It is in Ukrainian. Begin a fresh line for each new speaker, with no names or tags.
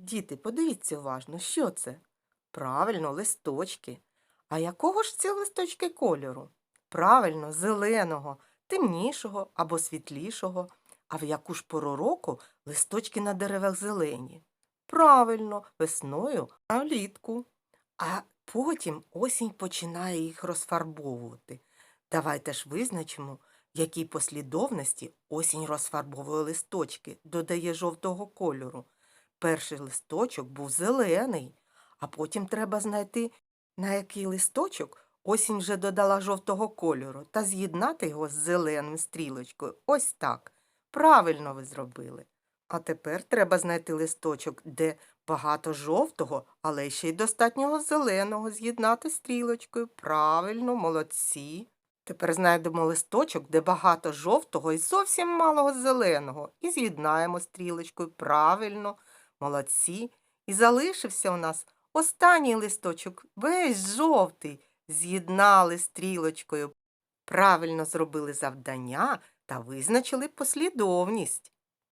Діти, подивіться уважно, що це? Правильно, листочки. А якого ж ці листочки кольору? Правильно, зеленого, темнішого або світлішого. А в яку ж пору року листочки на деревах зелені? Правильно, весною, а влітку. А потім осінь починає їх розфарбовувати. Давайте ж визначимо, в якій послідовності осінь розфарбовує листочки, додає жовтого кольору. Перший листочок був зелений, а потім треба знайти, на який листочок осінь вже додала жовтого кольору та з'єднати його з зеленим стрілочкою. Ось так. Правильно ви зробили. А тепер треба знайти листочок, де багато жовтого, але ще й достатнього зеленого з'єднати стрілочкою. Правильно, молодці. Тепер знайдемо листочок, де багато жовтого і зовсім малого зеленого, і з'єднаємо стрілочкою. Правильно, молодці. І залишився у нас останній листочок, весь жовтий. З'єднали стрілочкою. Правильно зробили завдання та визначили послідовність.